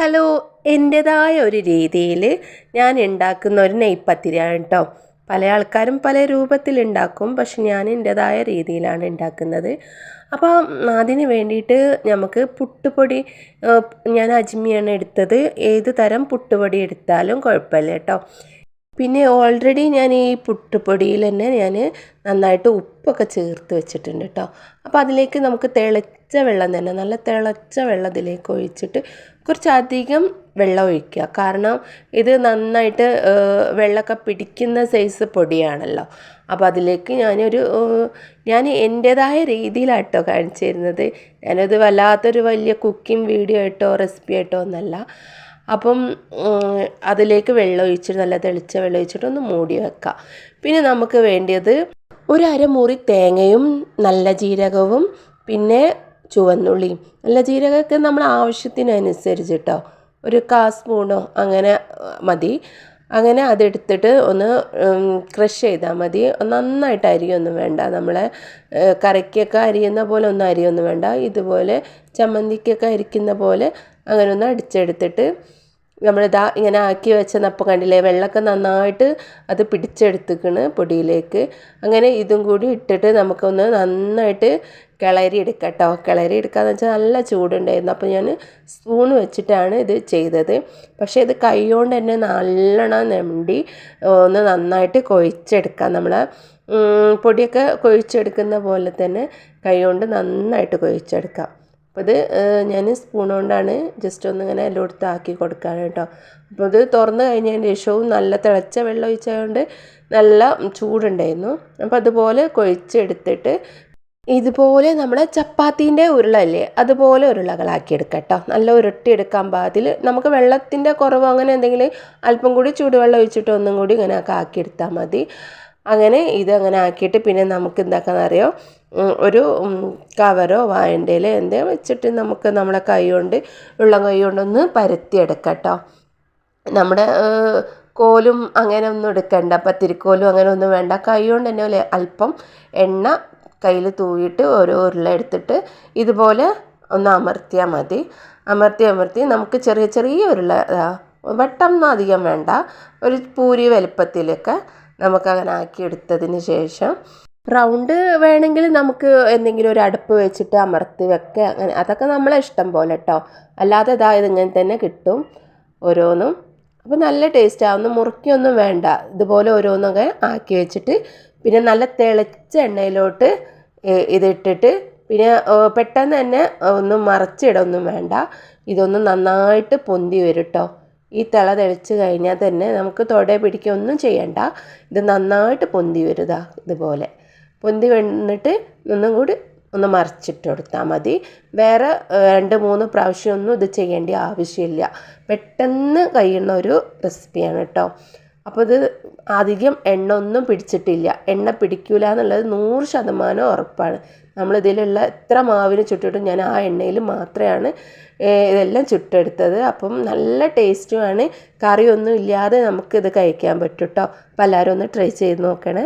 Hello എന്റെതായ ഒരു രീതിയിൽ ഞാൻ ഉണ്ടാക്കുന്ന ഒരു നെയ്പ്പത്തിരിയാണ് കേട്ടോ പല ആൾക്കാരും പല രൂപത്തിൽ ഉണ്ടാക്കും പക്ഷെ ഞാൻ എന്റെതായ രീതിയിലാണ് ഉണ്ടാക്കുന്നത് അപ്പോൾ അതിന് വേണ്ടിയിട്ട് നമുക്ക് പുട്ടുപൊടി ഞാൻ അജ്മിയാണ് എടുത്തത്. ഏത് തരം പുട്ടുപൊടി എടുത്താലും കുഴപ്പമില്ല കേട്ടോ പിന്നെ ഓൾറെഡി ഞാൻ ഈ പുട്ടുപൊടിയിൽ തന്നെ ഞാൻ നന്നായിട്ട് ഉപ്പൊക്കെ ചേർത്ത് വെച്ചിട്ടുണ്ട് കേട്ടോ അപ്പോൾ അതിലേക്ക് നമുക്ക് തിളച്ച വെള്ളം തന്നെ നല്ല തിളച്ച വെള്ളം ഇതിലേക്ക് ഒഴിച്ചിട്ട് കുറച്ചധികം വെള്ളം ഒഴിക്കുക. കാരണം ഇത് നന്നായിട്ട് വെള്ളമൊക്കെ പിടിക്കുന്ന സൈസ് പൊടിയാണല്ലോ. അപ്പോൾ അതിലേക്ക് ഞാനൊരു ഞാൻ എന്റേതായ രീതിയിലാട്ടോ കാണിച്ചു തരുന്നത്. ഞാനത് വല്ലാത്തൊരു വലിയ കുക്കിംഗ് വീഡിയോ ആയിട്ടോ റെസിപ്പി ആയിട്ടോ ഒന്നല്ല. അപ്പം അതിലേക്ക് വെള്ളം ഒഴിച്ചിട്ട് നല്ല തെളിച്ച വെള്ളം ഒഴിച്ചിട്ട് ഒന്ന് മൂടി വെക്കുക പിന്നെ നമുക്ക് വേണ്ടിയത് ഒരു അരമുറി തേങ്ങയും നല്ല ജീരകവും പിന്നെ ചുവന്നുള്ളിയും. നല്ല ജീരകമൊക്കെ നമ്മൾ ആവശ്യത്തിനനുസരിച്ചിട്ടോ ഒരു കാ സ്പൂണോ അങ്ങനെ മതി. അങ്ങനെ അതെടുത്തിട്ട് ഒന്ന് ക്രഷ് ചെയ്താൽ മതി. നന്നായിട്ട് അരിയൊന്നും വേണ്ട. നമ്മളെ കറിക്കൊക്കെ അരിയുന്ന പോലെ ഒന്നും അരിയൊന്നും വേണ്ട. ഇതുപോലെ ചമ്മന്തിക്കൊക്കെ അരിക്കുന്ന പോലെ അങ്ങനെ ഒന്ന് അടിച്ചെടുത്തിട്ട് നമ്മളിതാ ഇങ്ങനെ ആക്കി വെച്ചപ്പോൾ കണ്ടില്ലേ വെള്ളമൊക്കെ നന്നായിട്ട് അത് പിടിച്ചെടുത്തുക്കണ് പൊടിയിലേക്ക്. അങ്ങനെ ഇതും കൂടി ഇട്ടിട്ട് നമുക്കൊന്ന് നന്നായിട്ട് കിളരി എടുക്കാം കേട്ടോ കിളരി എടുക്കാന്ന് വെച്ചാൽ നല്ല ചൂടുണ്ടായിരുന്നു. അപ്പോൾ ഞാൻ സ്പൂൺ വെച്ചിട്ടാണ് ഇത് ചെയ്തത്. പക്ഷേ ഇത് കൈകൊണ്ട് തന്നെ നല്ലോണം നെണ്ടി ഒന്ന് നന്നായിട്ട് കൊഴിച്ചെടുക്കാം. നമ്മൾ പൊടിയൊക്കെ കൊഴിച്ചെടുക്കുന്ന പോലെ തന്നെ കൈകൊണ്ട് നന്നായിട്ട് കുഴച്ചെടുക്കാം. അപ്പോൾ ഇത് ഞാൻ സ്പൂൺ കൊണ്ടാണ് ജസ്റ്റ് ഒന്നിങ്ങനെ എല്ലാം എല്ലായിടത്തും ആക്കി കൊടുക്കുകയാണ് കേട്ടോ. അപ്പോൾ ഇത് തുറന്നു കഴിഞ്ഞതിന് ശേഷവും നല്ല തിളച്ച വെള്ളം ഒഴിച്ചതുകൊണ്ട് നല്ല ചൂടുണ്ടായിരുന്നു. അപ്പോൾ അതുപോലെ കൊഴിച്ചെടുത്തിട്ട് ഇതുപോലെ നമ്മുടെ ചപ്പാത്തീന്റെ ഉരുളല്ലേ അതുപോലെ ഉരുളകളാക്കി എടുക്കാം കേട്ടോ. നല്ല ഉരുട്ടിയെടുക്കാൻ പാകത്തിൽ. നമുക്ക് വെള്ളത്തിന്റെ കുറവ് അങ്ങനെ എന്തെങ്കിലും അല്പം കൂടി ചൂടുവെള്ളം ഒഴിച്ചിട്ട് ഒന്നും കൂടി ഇങ്ങനെ ആക്കി ആക്കിയെടുത്താൽ മതി. അങ്ങനെ ഇത് അങ്ങനെ ആക്കിയിട്ട് പിന്നെ നമുക്ക് എന്താക്കാന്നറിയോ? ഒരു കവറോ വായന്റെയിലോ എന്തേ വെച്ചിട്ട് നമുക്ക് നമ്മുടെ കൈ കൊണ്ട് ഉള്ളം കൈ കൊണ്ടൊന്ന് പരത്തിയെടുക്കാം കേട്ടോ. നമ്മുടെ കോലും അങ്ങനെ ഒന്നും എടുക്കണ്ട. പത്തിരിക്കോലും അങ്ങനെ ഒന്നും വേണ്ട. കൈ കൊണ്ട് തന്നെ അല്പം എണ്ണ കയ്യിൽ തൂയിട്ട് ഓരോ ഉരുള എടുത്തിട്ട് ഇതുപോലെ ഒന്ന് അമർത്തിയാൽ മതി. അമർത്തി അമർത്തി നമുക്ക് ചെറിയ ചെറിയ ഉരുള വട്ടം ഒന്നും അധികം വേണ്ട. ഒരു പൂരി വലുപ്പത്തിലൊക്കെ നമുക്കങ്ങനെ ആക്കി എടുത്തതിന് ശേഷം റൗണ്ട് വേണമെങ്കിൽ നമുക്ക് എന്തെങ്കിലും ഒരു അടുപ്പ് വെച്ചിട്ട് അമർത്തി വെക്കുക. അങ്ങനെ അതൊക്കെ നമ്മളെ ഇഷ്ടം പോലെ കേട്ടോ അല്ലാതെ ഇതാ ഇതിങ്ങനെ തന്നെ കിട്ടും ഓരോന്നും. അപ്പോൾ നല്ല ടേസ്റ്റ് ആവുന്നു മുറുക്കിയൊന്നും വേണ്ട. ഇതുപോലെ ഓരോന്നൊക്കെ ആക്കി വെച്ചിട്ട് പിന്നെ നല്ല തിളച്ച എണ്ണയിലോട്ട് ഇതിട്ടിട്ട് പിന്നെ പെട്ടെന്ന് തന്നെ ഒന്നും മറച്ചിടൊന്നും വേണ്ട. ഇതൊന്ന് നന്നായിട്ട് പൊന്തി വരും കേട്ടോ ഈ തിള തെളിച്ച് കഴിഞ്ഞാൽ തന്നെ നമുക്ക് തൊടേ പിടിക്കുക ഒന്നും ചെയ്യണ്ട. ഇത് നന്നായിട്ട് പൊന്തി വരുക ഇതുപോലെ. പൊന്തി വന്നിട്ട് ഒന്നും കൂടി ഒന്ന് മറിച്ചിട്ട് കൊടുത്താൽ മതി. വേറെ രണ്ട് മൂന്ന് പ്രാവശ്യം ഒന്നും ഇത് ചെയ്യേണ്ട ആവശ്യമില്ല. പെട്ടെന്ന് കഴിയുന്ന ഒരു റെസിപ്പിയാണ് കേട്ടോ. അപ്പോൾ ഇത് അധികം എണ്ണ ഒന്നും പിടിച്ചിട്ടില്ല. എണ്ണ പിടിക്കൂല എന്നുള്ളത് നൂറ് ശതമാനം ഉറപ്പാണ്. നമ്മളിതിലുള്ള എത്ര മാവിന് ചുട്ടിട്ടും ഞാൻ ആ എണ്ണയിൽ മാത്രമാണ് ഇതെല്ലാം ചുട്ടെടുത്തത്. അപ്പം നല്ല ടേസ്റ്റുമാണ്. കറിയൊന്നും ഇല്ലാതെ നമുക്കിത് കഴിക്കാൻ പറ്റും കേട്ടോ അപ്പോൾ എല്ലാവരും ഒന്ന് ട്രൈ ചെയ്ത് നോക്കണേ.